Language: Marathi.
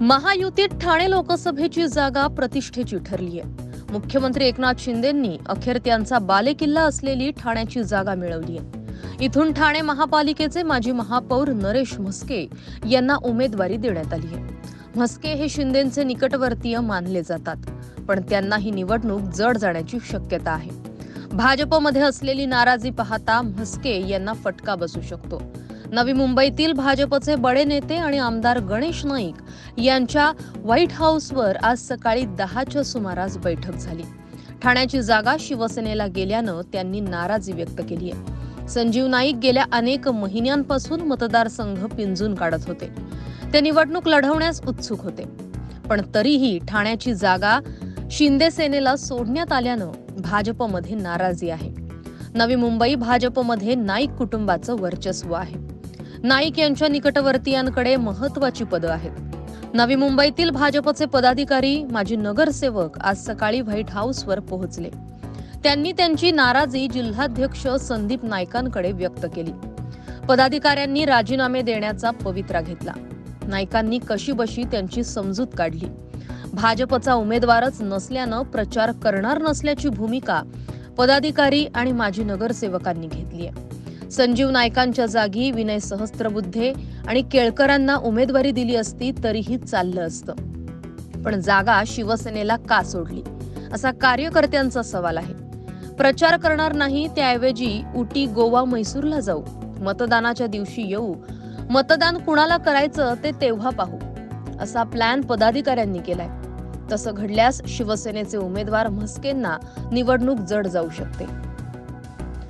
महायुतीत ठाणे लोकसभेची जागा प्रतिष्ठेची ठरली आहे मुख्यमंत्री एकनाथ शिंदेंनी अखेर त्यांचा बालेकिल्ला असलेली ठाण्याची जागा मिळवली आहे इथून ठाणे महापालिकेचे माजी महापौर नरेश म्हस्के यांना उमेदवारी देण्यात आली आहे म्हस्के हे शिंदेचे निकटवर्तीय मानले जातात पण त्यांना ही निवडणूक जड जाण्याची शक्यता आहे. भाजपमध्ये असलेली नाराजी पाहता म्हस्के यांना फटका बसू शकतो. नवी मुंबईतील भाजपचे बडे नेते आणि आमदार गणेश नाईक यांच्या व्हाईट हाऊसवर आज सकाळी दहाच्या सुमारास बैठक झाली. ठाण्याची जागा शिवसेनेला गेल्यानं त्यांनी नाराजी व्यक्त केली आहे संजीव नाईक गेल्या अनेक महिन्यांपासून मतदारसंघ पिंजून काढत होते. ते निवडणूक लढवण्यास उत्सुक होते. पण तरीही ठाण्याची जागा शिंदे सेनेला सोडण्यात आल्यानं भाजपमध्ये नाराजी आहे. नवी मुंबई भाजपमध्ये नाईक कुटुंबाचं वर्चस्व आहे. नाईक यांच्या निकटवर्तीयांकडे महत्वाची पदं आहेत. नवी मुंबईतील भाजपचे पदाधिकारी माजी नगरसेवक आज सकाळी व्हाईट हाऊसवर पोहोचले. त्यांनी त्यांची नाराजी जिल्हाध्यक्ष संदीप नाईकांकडे व्यक्त केली. पदाधिकाऱ्यांनी राजीनामे देण्याचा पवित्रा घेतला. नाईकांनी कशीबशी त्यांची समजूत काढली. भाजपचा उमेदवारच नसल्यानं प्रचार करणार नसल्याची भूमिका पदाधिकारी आणि माजी नगरसेवकांनी घेतली आहे संजीव नायकांच्या जागी विनय सहस्त्रबुद्धे आणि केळकरांना उमेदवारी दिली असती तरीही चाललं असतं. पण जागा शिवसेनेला का सोडली? असा कार्यकर्त्यांचा सवाल आहे. प्रचार करणार नाही त्याऐवजी उटी गोवा म्हैसूरला जाऊ. मतदानाच्या दिवशी येऊ. मतदान कुणाला करायचं ते तेव्हा पाहू असा प्लॅन पदाधिकाऱ्यांनी केलाय. तसं घडल्यास शिवसेनेचे उमेदवार म्हस्केंना निवडणूक जड जाऊ शकते.